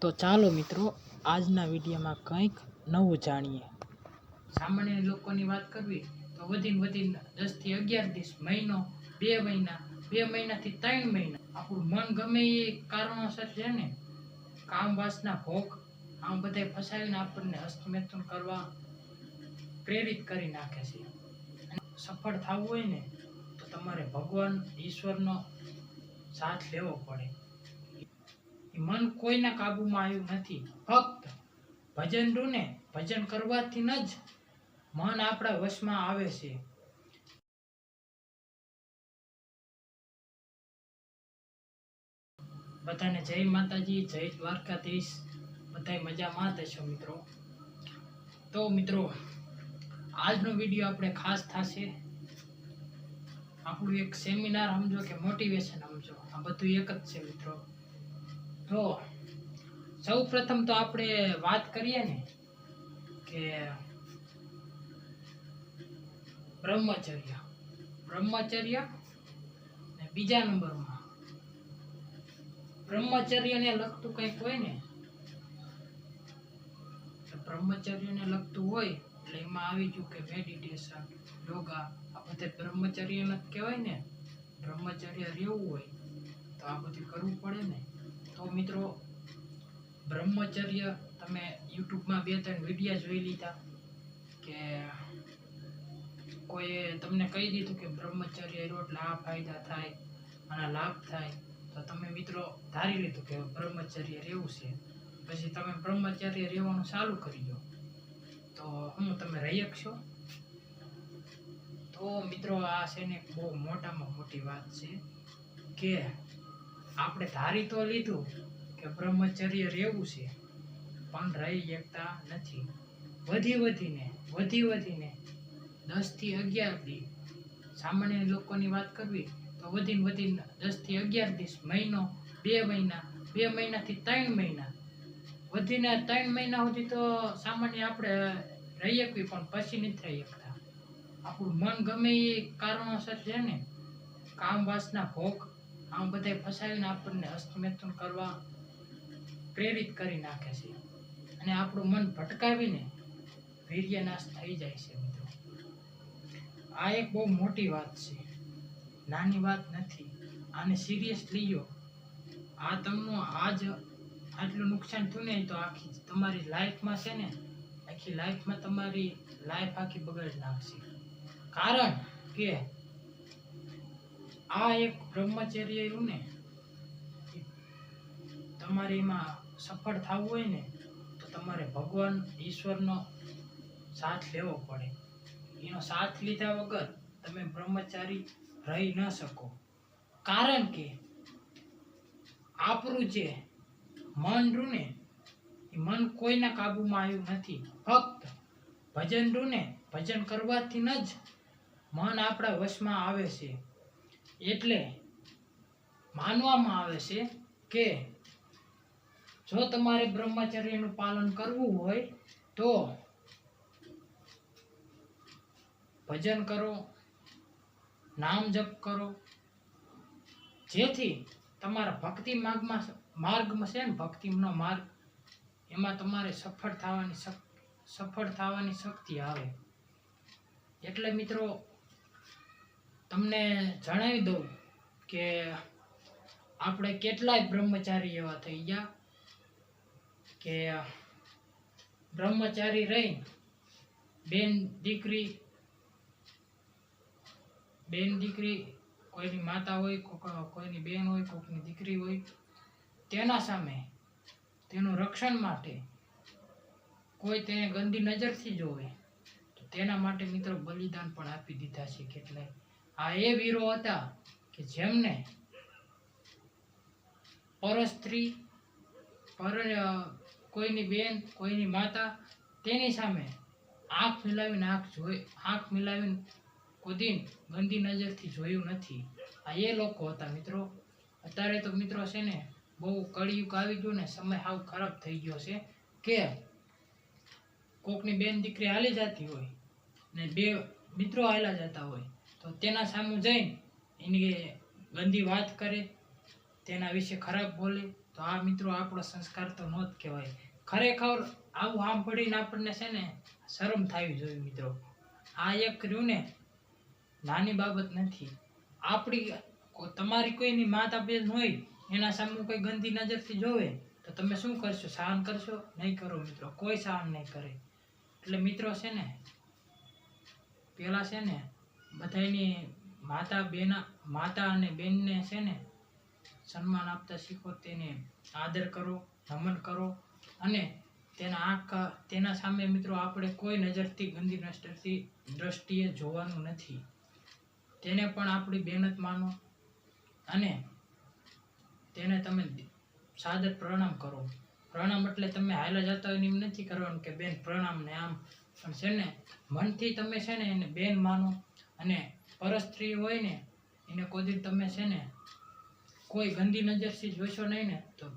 તો ચાલો મિત્રો, આજના વિડીયોમાં કંઈક નવું જાણીએ. સામાન્ય લોકોની વાત કરવી તો વધીને વધીને દસથી અગિયાર દિવસ, મહિનો, બે મહિના, બે મહિનાથી ત્રણ મહિના. આપણું મન ગમે એ કારણોસર છે ને, કામ વાસના ભોગ, આમ બધા ફસાવીને આપણને હસ્તમેથુન કરવા પ્રેરિત કરી નાખે છે. સફળ થવું હોય ને, તો તમારે ભગવાન, ઈશ્વરનો સાથ લેવો પડે. મન કોઈના કાબુમાં આવ્યું નથી. ફક્ત ભજન રૂને ભજન કરવાથી જ મન આપણા વશમાં આવે છે. બધાને જય માતાજી, જય દ્વારકાધીશ. બધા મજામાં જ મિત્રો? તો મિત્રો, આજનો વીડિયો આપણે ખાસ થશે. આપણું એક સેમિનાર સમજો કે મોટિવેશન સમજો. આ બધું એક જ છે મિત્રો. તો સૌ પ્રથમ તો આપણે વાત કરીએ ને કે બ્રહ્મચર્ય. બ્રહ્મચર્ય ને બીજા નંબરમાં. બ્રહ્મચર્યને લગતું કંઈક હોય ને બ્રહ્મચર્યને લગતું હોય એટલે એમાં આવી ગયું કે મેડિટેશન યોગા આ બધે બ્રહ્મચર્ય જ કહેવાય ને. બ્રહ્મચર્ય રહેવું હોય તો આ બધું કરવું પડે ને. તો મિત્રો, બ્રહ્મચર્ય, તમે યુટ્યુબમાં બે ત્રણ વિડીયા જોઈ લીધા કે કોઈએ તમને કહી દીધું કે બ્રહ્મચર્ય એટલે આ ફાયદા થાય, આના લાભ થાય. તો તમે મિત્રો ધારી લીધું કે બ્રહ્મચર્ય રહેવું છે. પછી તમે બ્રહ્મચર્ય રહેવાનું ચાલુ કરી દો. તો હું તમે રહી શકશો તો મિત્રો આ છે ને બહુ મોટામાં મોટી વાત છે કે આપણે ધારી તો લીધું કે બ્રહ્મચર્ય રહેવું છે, પણ રહી શકતા નથી. વધી વધીને વધી વધીને દસથી અગિયાર દી, સામાન્ય લોકોની વાત કરવી તો વધીને વધીને દસથી અગિયાર દિવસ મહિનો, બે મહિના, બે મહિનાથી ત્રણ મહિના. વધીને ત્રણ મહિના સુધી તો સામાન્ય આપણે રહી શકવી, પણ પછી નથી રહી શકતા. આપણું મન ગમે એ કારણોસર છે ને કામ વાસના ભોગ આમ બધાય ફસાવીને આપણને હસ્તમેથુન કરવા પ્રેરિત કરી નાખે છે. અને આપણું મન ભટકાવીને વીર્યનાશ થઈ જાય છે મિત્રો. આ એક બહુ મોટી વાત છે. નાની વાત નથી. આને સિરિયસ લઈયો આ તમને આજ આટલું નુકસાન થયું ને તો આખી તમારી લાઈફમાં છે ને, આખી લાઈફમાં તમારી લાઈફ આખી બગડ નાખશે. કારણ કે આ એક બ્રહ્મચર્ય રહ્યું ને તમારે એમાં સફળ થવું હોય ને, તો તમારે ભગવાન ઈશ્વરનો સાથ લેવો પડે. એનો સાથ લીધા વગર તમે બ્રહ્મચારી રહી ન શકો. કારણ કે આપણું જે મન રૂને, એ મન કોઈના કાબુમાં આવ્યું નથી. ફક્ત ભજન રૂને ભજન કરવાથી જ મન આપણા વશમાં આવે છે. એટલે માનવામાં આવે છે કે જો તમારે બ્રહ્મચર્યનું પાલન કરવું હોય તો ભજન કરો, નામ જપ કરો, જેથી તમારા ભક્તિ માર્ગમાં માર્ગમાં છે ને ભક્તિનો માર્ગ, એમાં તમારે સફળ થવાની સફળ થવાની શક્તિ આવે. એટલે મિત્રો તમને જણાવી દઉં કે આપણે કેટલાય બ્રહ્મચારી એવા થઈ ગયા કે બ્રહ્મચારી રહી, બેન દીકરી બેન દીકરી, કોઈની માતા હોય કોઈની બેન હોય કોઈની દીકરી હોય, તેના સામે તેનું રક્ષણ માટે કોઈ તેને ગંદી નજરથી જોવે, તો તેના માટે મિત્રો બલિદાન પણ આપી દીધા છે કેટલાય. આ એ વીરો હતા કે જેમને પરસ્ત્રી, પર કોઈની બેન, કોઈની માતા તેની સામે આંખ મિલાવીને આંખ જોઈ, આંખ મિલાવીને કુદીન ગંદી નજરથી જોયું નથી. આ એ લોકો હતા મિત્રો. અત્યારે તો મિત્રો છે ને, બહુ કળિયુગ આવી ગયું ને, સમય હાવ ખરાબ થઈ ગયો છે કે કોકની બેન દીકરી હાલી જતી હોય ને બે મિત્રો હાલા જતા હોય તો તેના સામું જઈને એની ગંદી વાત કરે, તેના વિશે ખરાબ બોલે, તો આ મિત્રો આપણો સંસ્કાર તો નો જ કહેવાય. ખરેખર આવું સાંભળીને આપણને છે ને શરમ થવી જોઈએ મિત્રો. આ એક રહ્યું ને નાની બાબત નથી. આપણી તમારી કોઈની માતા બેન હોય, એના સામે કોઈ ગંદી નજરથી જોવે, તો તમે શું કરશો? સહન કરશો? નહીં કરો મિત્રો. કોઈ સહન નહીં કરે. એટલે મિત્રો છે ને, પેલા છે ને બધાયની માતા બેના, માતા અને બેનને છે ને સન્માન આપતા શીખો, તેને આદર કરો, નમન કરો અને તેના આંખ, તેના સામે મિત્રો આપણે કોઈ નજરથી ગંદી નજરથી દ્રષ્ટિએ જોવાનું નથી. તેને પણ આપણી બેનત માનો અને તેને તમે સાદર પ્રણામ કરો. પ્રણામ એટલે તમે હાલા જતા હોય એમ નથી કરવાનું કે બેન પ્રણામ ને આમ. પણ છે ને મનથી તમે છે ને એને બેન માનો. અને પરસ્ત્રી હોય ને, એને કોદી તમે છે ને, કોઈ ગંદી નજરથી જોશો નહીં ને, તો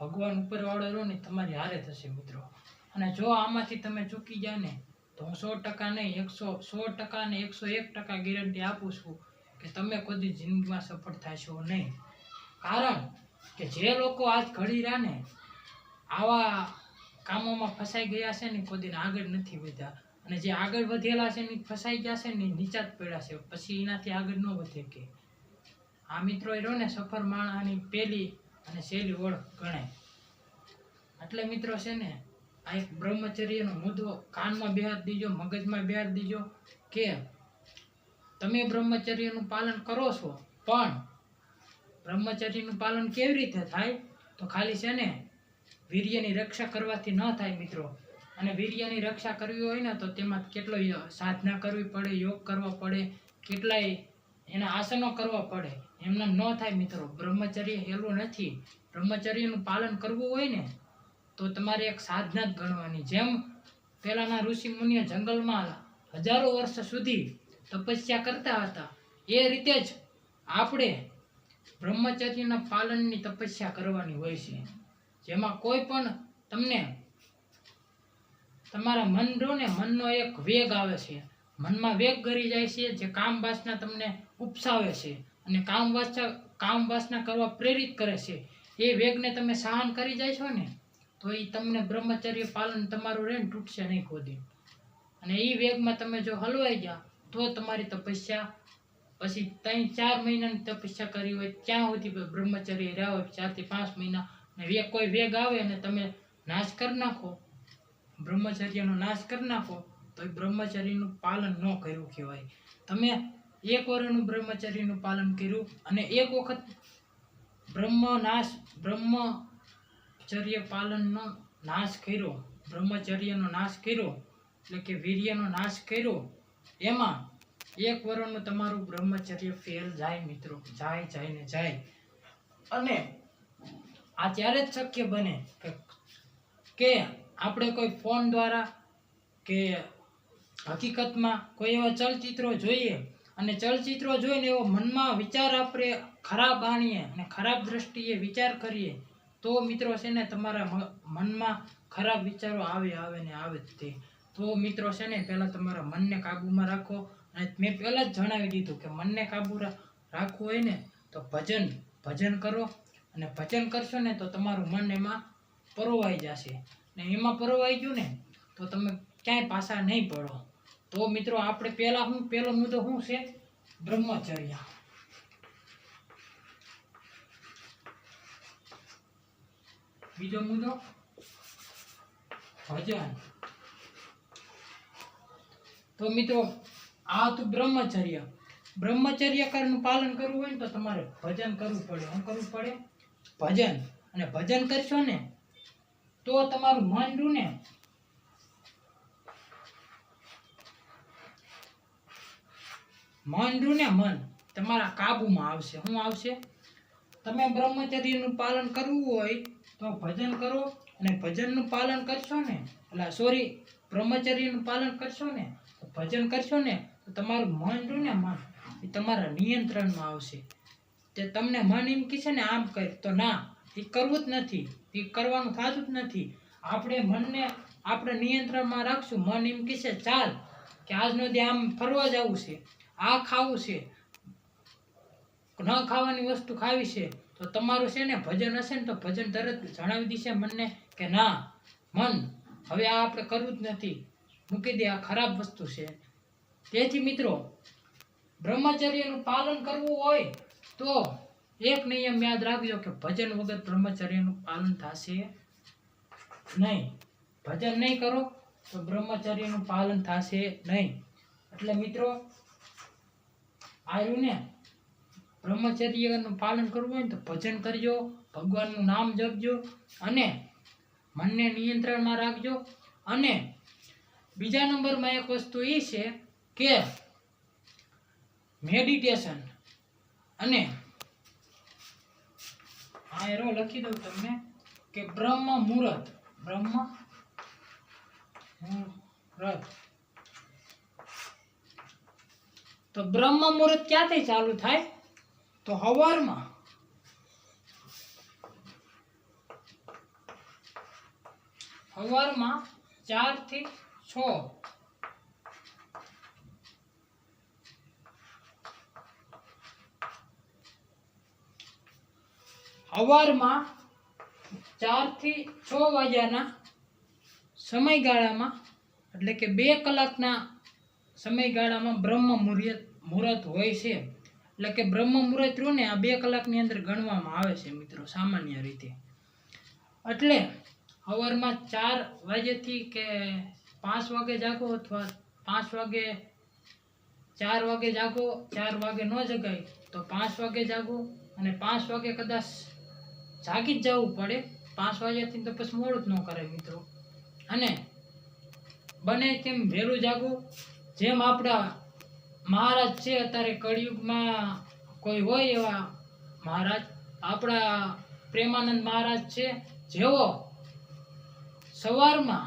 ભગવાન ઉપરવાળો રહો ને, તમારી હારે થશે મિત્રો. અને જો આમાંથી તમે ચૂકી જાય ને, તો હું સો ટકા નહીં, એકસો, સો ટકા ને એકસો એક ટકા ગેરંટી આપું છું કે તમે કોઈ જિંદગીમાં સફળ થશો નહીં. કારણ કે જે લોકો આજ ઘડી રહ્યા ને, આવા કામોમાં ફસાઈ ગયા છે ને કોઈ આગળ નથી વધ્યા. અને જે આગળ વધેલા છે ને ફસાઈ ગયા છે ને નીચા જ પડ્યા છે. પછી એનાથી આગળ ન વધે કે. આ મિત્રો એ ને સફર માણાની પહેલી અને સહેલી ઓળખ ગણાય. એટલે મિત્રો છે ને, આ એક બ્રહ્મચર્યનો મુદ્દો, કાનમાં બેહાર દીજો, મગજમાં બેહાર દીજો, કે તમે બ્રહ્મચર્યનું પાલન કરો છો, પણ બ્રહ્મચર્યનું પાલન કેવી રીતે થાય? તો ખાલી છે ને, વીર્યની રક્ષા કરવાથી ન થાય મિત્રો. અને વીર્યની રક્ષા કરવી હોય ને તો તેમાં કેટલો સાધના કરવી પડે, યોગ કરવો પડે, કેટલાય એના આસનો કરવા પડે. એમને ન થાય મિત્રો. બ્રહ્મચર્ય હેલું નથી. બ્રહ્મચર્યનું પાલન કરવું હોય ને તો તમારે એક સાધના જ ગણવાની. જેમ પહેલાંના ઋષિ મુનિઓ જંગલમાં હજારો વર્ષ સુધી તપસ્યા કરતા હતા, એ રીતે જ આપણે બ્રહ્મચર્યના પાલનની તપસ્યા કરવાની હોય છે. જેમાં કોઈ પણ તમને તમારા મન રહો ને મનનો એક વેગ આવે છે. મનમાં વેગ કરી જાય છે જે કામ વાસના તમને ઉપસાવે છે અને કામ વાસના કામ વાસના કરવા પ્રેરિત કરે છે. એ વેગને તમે સહન કરી જાય છો ને, તો એ તમને બ્રહ્મચર્ય પાલન તમારું રહે ને તૂટશે નહીં ખોદી. અને એ વેગમાં તમે જો હલવાઈ ગયા, તો તમારી તપસ્યા પછી ત્રણ ચાર મહિનાની તપસ્યા કરી હોય, ત્યાં સુધી બ્રહ્મચર્ય રહ્યા હોય, ચારથી પાંચ મહિના. વેગ કોઈ વેગ આવે અને તમે નાશ કરી નાખો બ્રહ્મચર્યનો નાશ કરી નાખો તો એ બ્રહ્મચર્યનું પાલન ન કર્યું કહેવાય. તમે એક વર્ષનું બ્રહ્મચર્યનું પાલન કર્યું અને એક વખત બ્રહ્મ નાશ બ્રહ્મચર્ય પાલનનો નાશ કર્યો, બ્રહ્મચર્યનો નાશ કર્યો, એટલે કે વીર્યનો નાશ કર્યો, એમાં એક વર્ષનું તમારું બ્રહ્મચર્ય ફેલ જાય મિત્રો, જાય જાય ને જાય. અને આ ત્યારે જ શક્ય બને કે આપણે કોઈ ફોન દ્વારા કે હકીકતમાં કોઈ એવા ચલચિત્રો જોઈએ અને ચલચિત્રો જોઈને એવો મનમાં વિચાર આપણે ખરાબ આણીએ અને ખરાબ દ્રષ્ટિએ વિચાર કરીએ, તો મિત્રો છે ને તમારા મનમાં ખરાબ વિચારો આવે આવે ને આવે જ તે. તો મિત્રો છે ને પહેલાં તમારા મનને કાબૂમાં રાખો અને મેં પહેલાં જ જણાવી દીધું કે મનને કાબુ રાખવું હોય ને તો ભજન ભજન કરો અને ભજન કરશો ને તો તમારું મન એમાં પરોવાઈ જશે. ને એમાં પરવાઈ ગયું ને, તો તમે ક્યાંય પાછા નહીં પડો. તો મિત્રો, આપણે પહેલા હું, પહેલો મુદ્દો શું છે? બ્રહ્મચર્ય. બીજો મુદ્દો? ભજન. તો મિત્રો, આ હતું બ્રહ્મચર્ય. બ્રહ્મચર્યનું પાલન કરવું હોય ને તો તમારે ભજન કરવું પડે. શું કરવું પડે? ભજન. અને ભજન કરશો ને તો તમારું મન રહ્યું ને મન રહ્યું મન. તમારા કાબુમાં આવશે. શું આવશે? તમે બ્રહ્મચર્યનું પાલન કરવું હોય તો ભજન કરો અને ભજનનું પાલન કરશો ને. એટલે સોરી બ્રહ્મચર્યનું પાલન કરશો ને ભજન કરશો ને, તો તમારું મન રહ્યું ને મન. એ તમારા નિયંત્રણમાં આવશે. તે તમને મન એમ કહેશે ને, આમ કર તો ના. એ કરવું જ નથી. તે કરવાનું થતું જ નથી. આપણે મનને આપણે નિયંત્રણમાં રાખશું. મન એમ કહેશે ચાલ, કે આજનો દે આમ ફરવા જવું છે. આ ખાવું છે. ન ખાવાની વસ્તુ ખાવી છે. તો તમારું છે ને ભજન હશે ને તો ભજન તરત જણાવી દેશે મનને કે ના, મન, હવે આ આપણે કરવું જ નથી. મૂકી દે, આ ખરાબ વસ્તુ છે. તેથી મિત્રો, બ્રહ્મચર્યનું પાલન કરવું હોય તો એક નિયમ યાદ રાખજો કે ભજન વગર બ્રહ્મચર્યનું પાલન થશે નહીં. ભજન નહીં કરો તો બ્રહ્મચર્યનું પાલન થશે નહીં. એટલે મિત્રો આવ્યું ને બ્રહ્મચર્યનું પાલન કરવું હોય તો ભજન કરજો, ભગવાનનું નામ જપજો અને મનને નિયંત્રણમાં રાખજો. અને બીજા નંબરમાં એક વસ્તુ એ છે કે મેડિટેશન અને આ એરો લખી દઉં તમને કે બ્રહ્મ મુહૂર્ત બ્રહ્મ મુહૂર્ત તો બ્રહ્મ મુહૂર્ત ક્યાંથી ચાલુ થાય? તો હવારમાં. હવારમાં ચારથી છ. હવારમાં ચારથી છ વાગ્યાના સમયગાળામાં, એટલે કે બે કલાકના સમયગાળામાં બ્રહ્મ મુહૂર્ત મુહૂર્ત હોય છે. એટલે કે બ્રહ્મ મુહૂર્ત રહ્યું ને આ બે કલાકની અંદર ગણવામાં આવે છે મિત્રો, સામાન્ય રીતે. એટલે અવારમાં ચાર વાગ્યાથી કે પાંચ વાગે જાગો અથવા પાંચ વાગે, ચાર વાગે જાગો, ચાર વાગે ન જગાય, તો પાંચ વાગે જાગો અને પાંચ વાગે કદાચ જાગી જ જવું પડે. પાંચ વાગ્યાથી તો પછી મોડું જ ન કરે મિત્રો. અને બને તેમ વહેલું જાગવું જેમ આપણા મહારાજ છે, અત્યારે કળિયુગમાં કોઈ હોય એવા મહારાજ આપણા પ્રેમાનંદ મહારાજ છે, જેઓ સવારમાં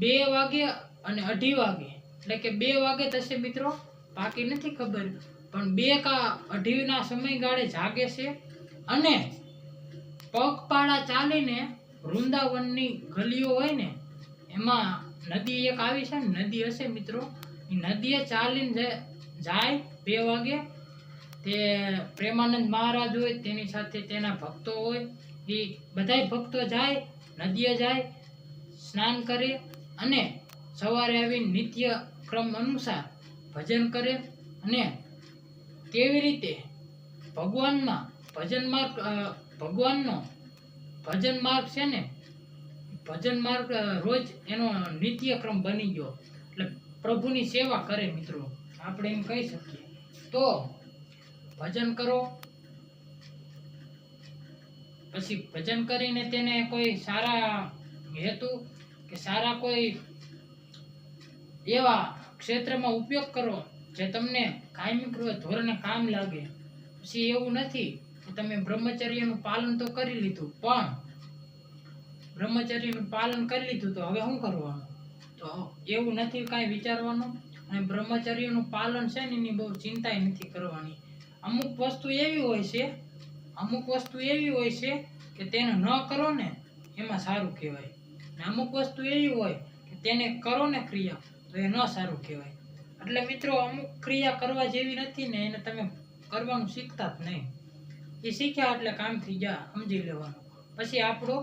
બે વાગે અને અઢી વાગે, એટલે કે બે વાગે થશે મિત્રો, બાકી નથી ખબર, પણ બે કા અઢીના સમયગાળે જાગે છે. અને પગપાળા ચાલીને વૃંદાવનની ગલીઓ હોય ને એમાં નદી એક આવી છે નદી હશે મિત્રો. એ નદીએ ચાલીને જાય- બે વાગે તે પ્રેમાનંદ મહારાજ હોય તેની સાથે તેના ભક્તો હોય એ બધાય ભક્તો જાય નદીએ જાય સ્નાન કરે અને સવારે આવી નિત્ય ક્રમ અનુસાર ભજન કરે અને કેવી રીતે ભગવાનમાં ભજન માર્ગ અ, ભગવાનનો ભજન માર્ગ છે ને ભજન માર્ગ રોજ એનો નિત્યક્રમ બની ગયો. એટલે પ્રભુની સેવા કરે મિત્રો, આપણે એમ કહી શકીએ. તો ભજન કરો. પછી ભજન કરીને તેને કોઈ સારા હેતુ કે સારા કોઈ એવા ક્ષેત્રમાં ઉપયોગ કરો, જે તમને કાયમી રૂપે ધોરણે કામ લાગે. પછી એવું નથી તમે બ્રહ્મચર્યનું પાલન તો કરી લીધું, પણ બ્રહ્મચર્યનું પાલન કરી લીધું તો હવે શું કરવાનું? તો એવું નથી કાંઈ વિચારવાનું. અને બ્રહ્મચર્યનું પાલન છે ને એની બહુ ચિંતા નથી કરવાની. અમુક વસ્તુ એવી હોય છે, અમુક વસ્તુ એવી હોય છે કે તેને ન કરો ને એમાં સારું કહેવાય. ને અમુક વસ્તુ એવી હોય કે તેને કરો ને ક્રિયા તો એ ન સારું કહેવાય. એટલે મિત્રો, અમુક ક્રિયા કરવા જેવી નથી ને એને તમે કરવાનું શીખતા જ નહીં. એ શીખ્યા એટલે કામ થઈ જા, સમજી લેવાનું. પછી આપણો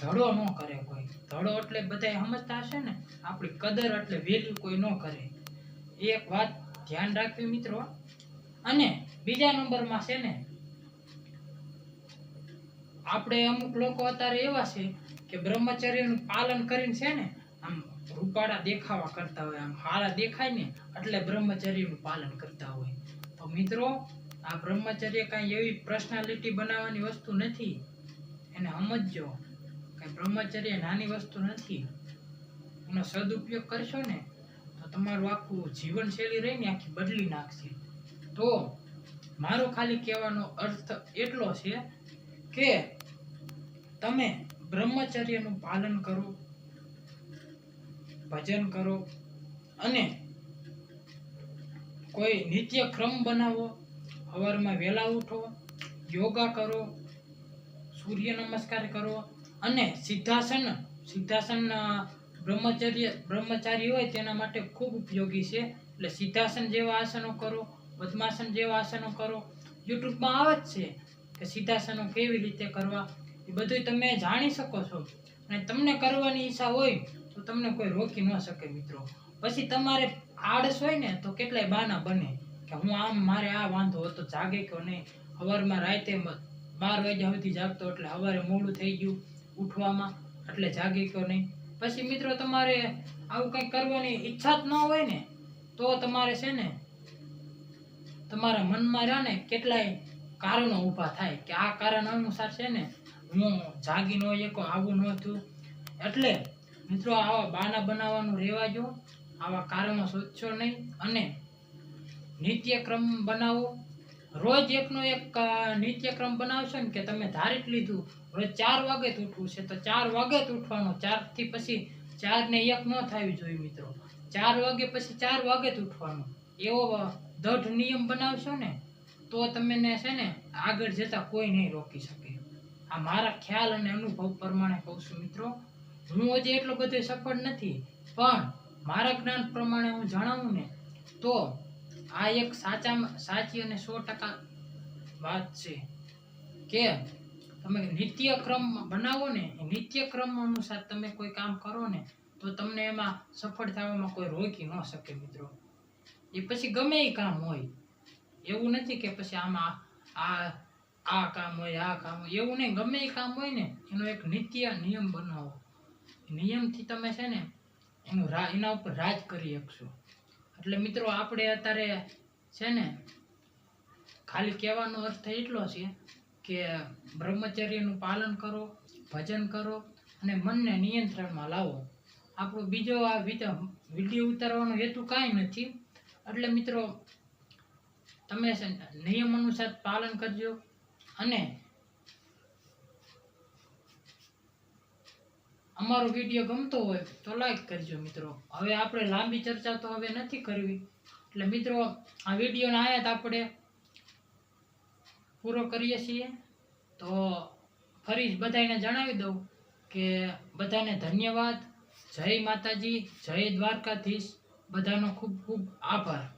ધડો ન કરે કોઈ. ધડો એટલે બધા સમજતા હશે ને, આપણી કદર એટલે વેલ્યુ કોઈ ન કરે. એક વાત ધ્યાન રાખવી મિત્રો. અને બીજા નંબરમાં છે ને, આપણે અમુક લોકો અત્યારે એવા છે કે બ્રહ્મચર્યનું પાલન કરીને છે ને, આમ રૂપાળા દેખાવા કરતા હોય, આમ હારા દેખાય ને, એટલે બ્રહ્મચર્યનું પાલન કરતા હોય. તો મિત્રો આ બ્રહ્મચર્ય કાંઈ એવી પર્સનાલિટી બનાવવાની વસ્તુ નથી. એને સમજજો કે બ્રહ્મચર્ય નાની વસ્તુ નથી. એનો સદુપયોગ કરશો ને, તો તમારું આખું જીવનશૈલી રહીને આખી બદલી નાખશે. તો મારો ખાલી કહેવાનો અર્થ એટલો છે કે તમે બ્રહ્મચર્યનું પાલન કરો, ભજન કરો અને કોઈ નિત્ય ક્રમ બનાવો સવારમાં વહેલા ઉઠો, યોગા કરો, સૂર્ય નમસ્કાર કરો અને સિદ્ધાસન સિદ્ધાસન બ્રહ્મચર્ય, બ્રહ્મચારી હોય તેના માટે ખૂબ ઉપયોગી છે. એટલે સિદ્ધાસન જેવા આસનો કરો, પદ્માસન જેવા આસનો કરો. યુટ્યુબમાં આવે જ છે કે સિદ્ધાસનો કેવી રીતે કરવા, એ બધું તમે જાણી શકો છો. અને તમને કરવાની ઈચ્છા હોય તો તમને કોઈ રોકી ન શકે મિત્રો. પછી તમારે આળસ હોય ને તો કેટલાય બાના બને. કે હું આમ, મારે આ વાંધો હતો, જાગે કે નહીં. સવારમાં રાતે બાર વાગ્યા સુધી જાગતો, એટલે સવારે મોડું થઈ ગયું ઉઠવામાં, એટલે જાગે કે નહીં. પછી મિત્રો તમારે આવું કંઈક કરવાની ઈચ્છા જ ન હોય ને, તો તમારે છે ને, તમારા મનમાં રહ્યા ને, કેટલાય કારણો ઊભા થાય. કે આ કારણ અનુસાર છે ને, હું જાગી ન શકો આવું ન એટલે મિત્રો આવા બાના બનાવવાનું રહેવા જો આવા કારણો શોધશો નહીં. અને નિત્યક્રમ બનાવો. રોજ એકનો એક નિત્યક્રમ બનાવશો ને કે તમે ધારી લીધું. રોજ ચાર વાગે જ ઉઠવું છે તો ચાર વાગે જ ઉઠવાનું. ચારથી પછી ચાર ને એક ન થવી જોઈએ મિત્રો. ચાર વાગે પછી ચાર વાગે જ ઉઠવાનું. એવો દઢ નિયમ બનાવશો ને તો તમને છે ને આગળ જતા કોઈ નહીં રોકી શકે. આ મારા ખ્યાલ અને અનુભવ પ્રમાણે કહું છું મિત્રો. હું હજી એટલો બધો સફળ નથી, પણ મારા જ્ઞાન પ્રમાણે હું જણાવું ને તો આ એક સાચામાં સાચી અને સો ટકા વાત છે કે તમે નિત્ય ક્રમ બનાવો ને, એ નિત્યક્રમ અનુસાર તમે કોઈ કામ કરો ને, તો તમને એમાં સફળ થવામાં કોઈ રોકી ન શકે મિત્રો. એ પછી ગમે એ કામ હોય. એવું નથી કે પછી આમાં આ આ કામ હોય, આ કામ હોય. એવું નહીં, ગમે એ કામ હોય ને, એનો એક નિત્ય નિયમ બનાવો. નિયમથી તમે છે ને, એનું રા એના ઉપર રાજ કરી શકશો. એટલે મિત્રો, આપણે અત્યારે છે ને, ખાલી કહેવાનો અર્થ એટલો છે કે બ્રહ્મચર્યનું પાલન કરો, ભજન કરો અને મનને નિયંત્રણમાં લાવો. આપણો બીજો આ વીડિયો ઉતારવાનો હેતુ કાંઈ નથી. એટલે મિત્રો, તમે નિયમ અનુસાર પાલન કરજો અને અમારો વીડિયો ગમતો હોય તો લાઈક કરજો મિત્રો. હવે આપણે લાંબી ચર્ચા તો હવે નથી કરવી. એટલે મિત્રો, આ વિડીયોના આયાત આપણે પૂરો કરીએ છીએ. તો ફરી બધાને જણાવી દઉં કે બધાને ધન્યવાદ. જય માતાજી, જય દ્વારકાધીશ. બધાનો ખૂબ ખૂબ આભાર.